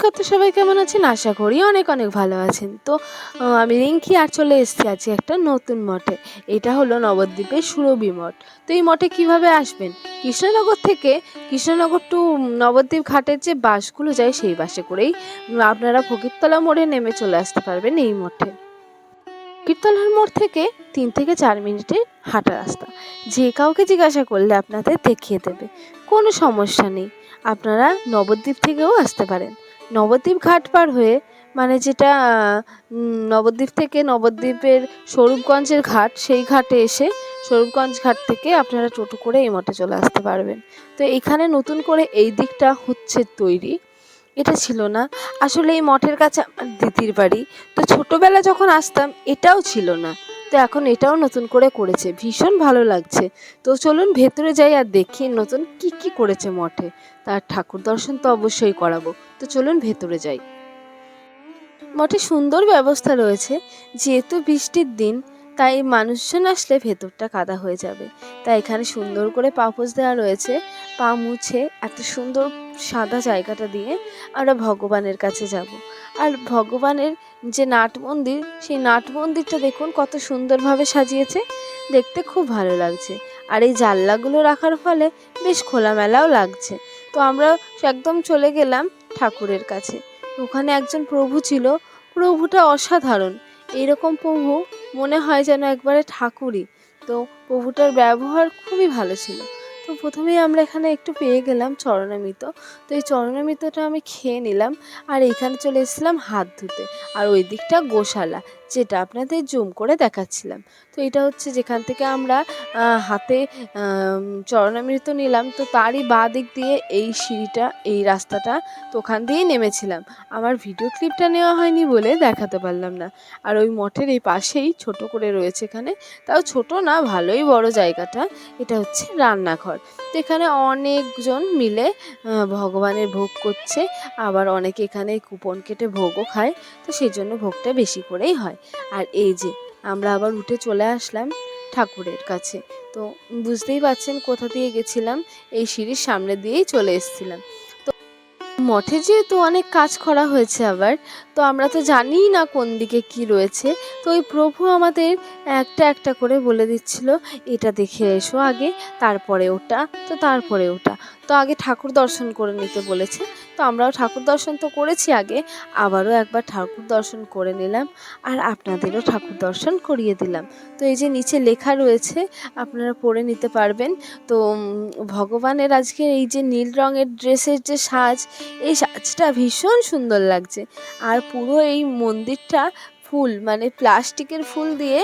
নমস্কার তো সবাই কেমন আছেন? আশা করি অনেক অনেক ভালো আছেন। তো আমি রিঙ্কি আর চলে এসেছি আছি একটা নতুন মঠে। এটা হলো নবদ্বীপের সুরভি মঠ। তো এই মঠে কীভাবে আসবেন? কৃষ্ণনগর থেকে কৃষ্ণনগর টু নবদ্বীপ ঘাটের যে বাসগুলো যায়, সেই বাসে করেই আপনারা ফকিরতলা মোড়ে নেমে চলে আসতে পারবেন এই মঠে। কীর্তলার মোড় থেকে তিন থেকে চার মিনিটের হাঁটা রাস্তা। যে কাউকে জিজ্ঞাসা করলে আপনাদের দেখিয়ে দেবে। কোনো সমস্যা নেই। আপনারা নবদ্বীপ থেকেও আসতে পারেন। নবদ্বীপ ঘাট পার হয়ে মানে যেটা নবদ্বীপ থেকে নবদ্বীপের স্বরূপগঞ্জের ঘাট, সেই ঘাটে এসে স্বরূপগঞ্জ ঘাট থেকে আপনারা টোটো করে এই মঠে চলে আসতে পারবেন। তো এখানে নতুন করে এই দিকটা হচ্ছে তৈরি। এটা ছিল না। আসলে এই মঠের কাছে আমার দিদির বাড়ি। তো ছোটোবেলা যখন আসতাম, এটাও ছিল না। তো এখন এটাও নতুন করে করেছে। ভীষণ ভালো লাগছে। তো চলুন ভেতরে যাই আর দেখি নতুন কি কি করেছে মঠে। তার ঠাকুর দর্শন তো অবশ্যই করাবো। তো চলুন ভেতরে যাই। মঠে সুন্দর ব্যবস্থা রয়েছে। যেহেতু বৃষ্টির দিন তাই মানুষজন আসলে ভেতরটা কাদা হয়ে যাবে। তাই এখানে সুন্দর করে পাপোশ দেওয়া রয়েছে। পা মুছে এত সুন্দর সাদা জায়গাটা দিয়ে আমরা ভগবানের কাছে যাব। আর ভগবানের যে নাট মন্দির, সেই নাট মন্দিরটা দেখুন কত সুন্দরভাবে সাজিয়েছে। দেখতে খুব ভালো লাগছে। আর এই জানলাগুলো রাখার ফলে বেশ খোলামেলাও লাগছে। তো আমরা একদম চলে গেলাম ঠাকুরের কাছে। ওখানে একজন প্রভু ছিল। প্রভুটা অসাধারণ। এইরকম প্রভু মনে হয় যেন একবারে ঠাকুরই। তো প্রভুটার ব্যবহার খুবই ভালো ছিল। তো প্রথমেই আমরা এখানে একটু পেয়ে গেলাম চরণামৃত। তো এই চরণামৃতটা আমি খেয়ে নিলাম। আর এখানে চলে এসেছিলাম হাত ধুতে। আর ওই দিকটা গোশালা। যেটা আপনাদের জুম করে দেখাচ্ছিলাম। তো এটা হচ্ছে যেখান থেকে আমরা হাতে চরণামৃত নিলাম। তো তারই বাঁ দিক দিয়ে এই সিঁড়িটা, এই রাস্তাটা তো ওখান দিয়েই নেমেছিলাম। আমার ভিডিও ক্লিপটা নেওয়া হয়নি বলে দেখাতে পারলাম না। আর ওই মঠের এই পাশেই ছোট করে রয়েছে এখানে। তাও ছোট না, ভালোই বড় জায়গাটা। এটা হচ্ছে রান্নাঘর। তো এখানে অনেকজন মিলে ভগবানের ভোগ করছে। আবার অনেকে এখানে কুপন কেটে ভোগও খায়। তো সেই জন্য ভোগটা বেশি করেই হয়। আর এই যে, আমরা আবার উঠে চলে আসলাম ঠাকুরের কাছে। তো বুঝতেই পারছেন কোথা দিয়ে গেছিলাম, এই সিঁড়ির সামনে দিয়েই চলে এসেছিলাম। তো মঠে যেহেতু অনেক কাজ করা হয়েছে আবার, তো আমরা তো জানিই না কোন দিকে কি রয়েছে। তো ওই প্রভু আমাদের একটা একটা করে বলে দিচ্ছিল, এটা দেখে এসো আগে, তারপরে ওটা, তো তারপরে ওটা। তো আগে ঠাকুর দর্শন করে নিতে বলেছে। তো আমরাও ঠাকুর দর্শন তো করেছি আগে, আবারও একবার ঠাকুর দর্শন করে নিলাম আর আপনাদেরও ঠাকুর দর্শন করিয়ে দিলাম। তো এই যে নিচে লেখা রয়েছে, আপনারা পড়ে নিতে পারবেন। তো ভগবানের আজকে এই যে নীল রঙের ড্রেসের যে সাজ, এই সাজটা ভীষণ সুন্দর লাগছে। আর পুরো এই মন্দিরটা ফুল মানে প্লাস্টিকের ফুল দিয়ে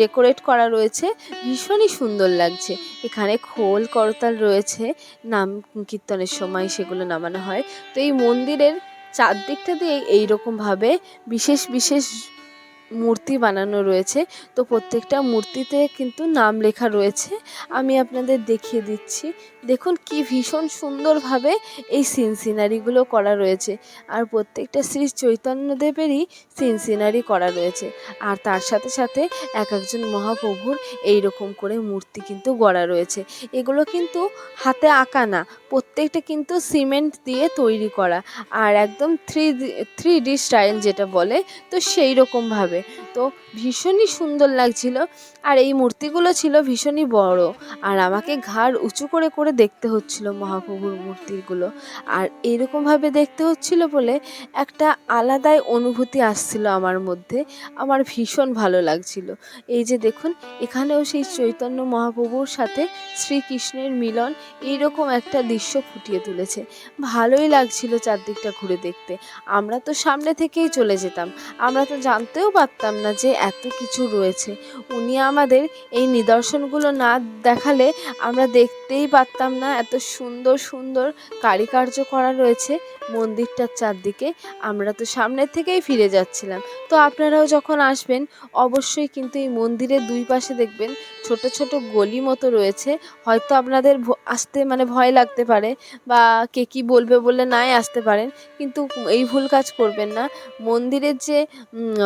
ডেকোরেট করা রয়েছে। ভীষণই সুন্দর লাগছে। এখানে খোল করতাল রয়েছে, নাম কীর্তনের সময় সেগুলো নামানো হয়। তো এই মন্দিরের চারদিকটা দিয়ে এইরকমভাবে বিশেষ বিশেষ মূর্তি বানানো রয়েছে। তো প্রত্যেকটা মূর্তিতে কিন্তু নাম লেখা রয়েছে। আমি আপনাদের দেখিয়ে দিচ্ছি। দেখুন কি ভীষণ সুন্দরভাবে এই সিন সিনারিগুলো করা রয়েছে। আর প্রত্যেকটা শ্রী চৈতন্যদেবেরই সিন সিনারি করা রয়েছে। আর তার সাথে সাথে এক একজন মহাপ্রভুর এই রকম করে মূর্তি কিন্তু গড়া রয়েছে। এগুলো কিন্তু হাতে আঁকা না, প্রত্যেকটা কিন্তু সিমেন্ট দিয়ে তৈরি করা। আর একদম থ্রি থ্রি ডি স্টাইল যেটা বলে, তো সেই রকমভাবে তো ভীষণই সুন্দর লাগছিল। আর এই মূর্তিগুলো ছিল ভীষণই বড়। আর আমাকে ঘাড় উঁচু করে করে দেখতে হচ্ছিল মহাপ্রভুর মূর্তিগুলো। আর এরকমভাবে দেখতে হচ্ছিল বলে একটা আলাদাই অনুভূতি আসছিল আমার মধ্যে। আমার ভীষণ ভালো লাগছিল। এই যে দেখুন, এখানেও সেই চৈতন্য মহাপ্রভুর সাথে শ্রীকৃষ্ণের মিলন এইরকম একটা দৃশ্য ফুটিয়ে তুলেছে। ভালোই লাগছিল চারদিকটা ঘুরে দেখতে। আমরা তো সামনে থেকেই চলে যেতাম। আমরা তো জানতেও পারতাম না যে এত কিছু রয়েছে। উনি আমাদের এই নিদর্শনগুলো না দেখালে আমরা দেখতেই পারতাম না এত সুন্দর সুন্দর কারিকার্য করা রয়েছে মন্দিরটার চারদিকে। আমরা তো সামনে থেকেই ফিরে যাচ্ছিলাম। তো আপনারাও যখন আসবেন অবশ্যই কিন্তু এই মন্দিরের দুই পাশে দেখবেন ছোট ছোট গলি মতো রয়েছে। হয়তো আপনাদের আসতে মানে ভয় লাগতে পারে বা কে কী বলবে বলে নাই আসতে পারেন। কিন্তু এই ভুল কাজ করবেন না। মন্দিরের যে উম,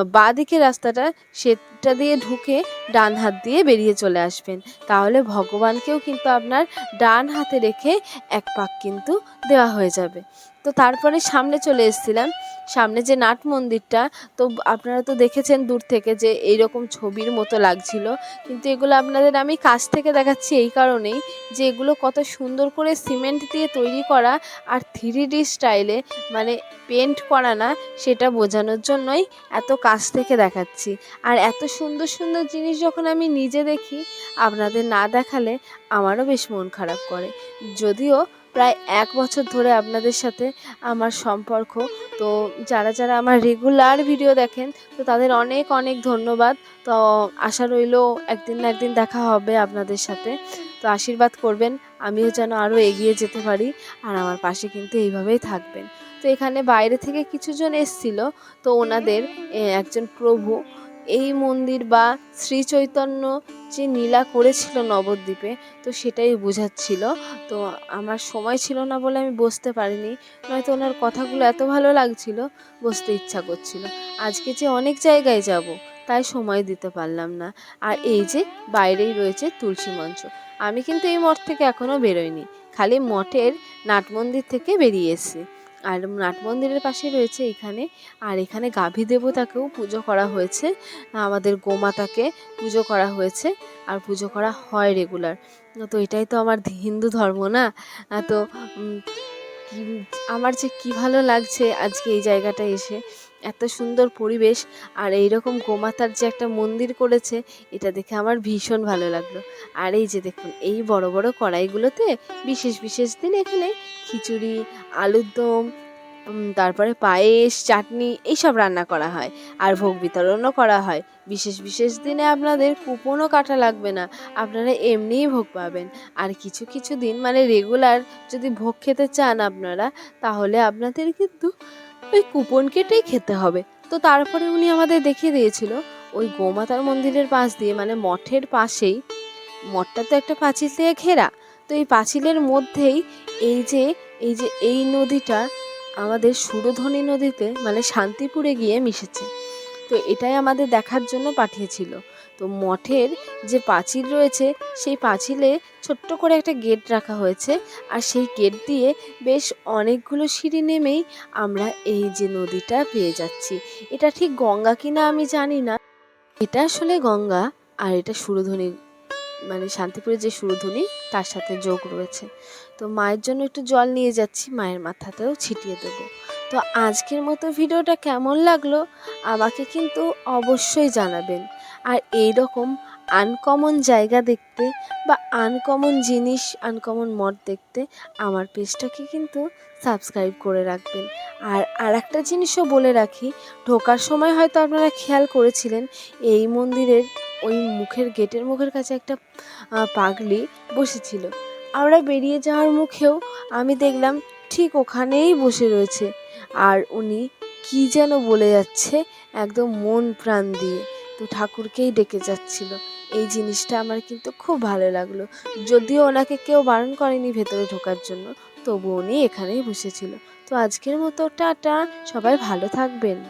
রাস্তা রাস্তাটা সেটা দিয়ে ঢুকে ডান হাত দিয়ে বেরিয়ে চলে আসবেন। তাহলে ভগবানকেও কিন্তু আপনার ডান হাতে রেখে এক পাক কিন্তু দেওয়া হয়ে যাবে। তো তারপরে সামনে চলে এসেছিলাম। সামনে যে নাট মন্দিরটা, তো আপনারা তো দেখেছেন দূর থেকে যে এইরকম ছবির মতো লাগছিল। কিন্তু এগুলো আপনাদের আমি কাছ থেকে দেখাচ্ছি এই কারণেই যে এগুলো কত সুন্দর করে সিমেন্ট দিয়ে তৈরি করা আর থ্রি ডি স্টাইলে মানে পেন্ট করা না, সেটা বোঝানোর জন্যই এত কাছ থেকে দেখাচ্ছি। আর এত সুন্দর সুন্দর জিনিস যখন আমি নিজে দেখি, আপনাদের না দেখালে আমারও বেশ মন খারাপ করে। যদিও প্রায় এক বছর ধরে আপনাদের সাথে আমার সম্পর্ক। তো যারা যারা আমার রেগুলার ভিডিও দেখেন, তো তাদের অনেক অনেক ধন্যবাদ। তো আশা রইল একদিন না একদিন দেখা হবে আপনাদের সাথে। তো আশীর্বাদ করবেন, আমিও যেন আরও এগিয়ে যেতে পারি, আর আমার পাশে কিন্তু এইভাবেই থাকবেন। তো এখানে বাইরে থেকে কিছুজন এসছিল, তো ওনাদের একজন প্রভু। এই মন্দির বা শ্রী চৈতন্য যে নীলা করেছিল নবদ্বীপে, তো সেটাই বোঝাচ্ছিল। তো আমার সময় ছিল না বলে আমি বসতে পারিনি। নয়তো ওনার কথাগুলো এত ভালো লাগছিল, বসতে ইচ্ছা করছিল। আজকে যে অনেক জায়গায় যাব, তাই সময় দিতে পারলাম না। আর এই যে বাইরেই রয়েছে তুলসী মঞ্চ। আমি কিন্তু এই মঠ থেকে এখনও বেরোইনি। খালি মঠের নাট মন্দির থেকে বেরিয়ে এসেছি। আর নাট মন্দিরের পাশে রয়েছে এখানে। আর এখানে গাভী দেবতাকেও পুজো করা হয়েছে। আমাদের গোমাতাকে পুজো করা হয়েছে। আর পুজো করা হয় রেগুলার তো এটাই তো আমার হিন্দু ধর্ম না? তো আমার যে কি ভালো লাগছে আজকে এই জায়গাটা এসে। এত সুন্দর পরিবেশ আর এই রকম গোমাতার যে একটা মন্দির করেছে, এটা দেখে আমার ভীষণ ভালো লাগল। আর এই যে দেখুন, এই বড় বড় কড়াইগুলোতে বিশেষ বিশেষ দিন এখানে খিচুড়ি, আলুর দম তারপরে পায়েস, চাটনি এইসব রান্না করা হয়। আর ভোগ বিতরণও করা হয়। বিশেষ বিশেষ দিনে আপনাদের কুপনও কাটা লাগবে না। আপনারা এমনিই ভোগ পাবেন। আর কিছু কিছু দিন মানে রেগুলার যদি ভোগ খেতে চান আপনারা, তাহলে আপনাদের কিন্তু ওই কুপন কেটেই খেতে হবে। তো তারপরে উনি আমাদের দেখিয়ে দিয়েছিল, ওই গোমাতার মন্দিরের পাশ দিয়ে মানে মঠের পাশেই। মঠটা তো একটা পাঁচিল দিয়ে ঘেরা। তো এই পাঁচিলের মধ্যেই এই যে এই যে এই নদীটা আমাদের সুরধনী নদীতে মানে শান্তিপুরে গিয়ে মিশেছে। তো এটাই আমাদের দেখার জন্য পাঠিয়েছিল। তো মঠের যে পাঁচিল রয়েছে, সেই পাঁচিলে ছোট্ট করে একটা গেট রাখা হয়েছে। আর সেই গেট দিয়ে বেশ অনেকগুলো সিঁড়ি নেমেই আমরা এই যে নদীটা পেয়ে যাচ্ছি। এটা ঠিক গঙ্গা কিনা আমি জানি না। এটা আসলে গঙ্গা আর এটা সুরধনী মানে শান্তিপুরের যে সুরধনী তার সাথে যোগ রয়েছে। তো মায়ের জন্য একটু জল নিয়ে যাচ্ছি, মায়ের মাথাতেও ছিটিয়ে দেবো। তো আজকের মতো ভিডিওটা কেমন লাগল, আমাকে কিন্তু অবশ্যই জানাবেন। আর এই রকম আনকমন জায়গা দেখতে বা আনকমন জিনিস আনকমন মঠ দেখতে আমার পেজটাকে কিন্তু সাবস্ক্রাইব করে রাখবেন। আর আর একটা জিনিসও বলে রাখি, ঢোকার সময় হয়তো আপনারা খেয়াল করেছিলেন, এই মন্দিরের ওই মুখের, গেটের মুখের কাছে একটা পাগলি বসেছিল। আমরা বেরিয়ে যাওয়ার মুখেও আমি দেখলাম ঠিক ওখানেই বসে রয়েছে। আর উনি কি যেন বলে যাচ্ছে, একদম মন প্রাণ দিয়ে। তো ঠাকুরকেই ডেকে যাচ্ছিল। এই জিনিসটা আমার কিন্তু খুব ভালো লাগল। যদিও ওনাকে কেউ বারণ করেনি ভেতরে ঢোকার জন্য তবু উনি এখানেই বসেছিল। তো আজকের মতো টাটা, সবাই ভালো থাকবেন।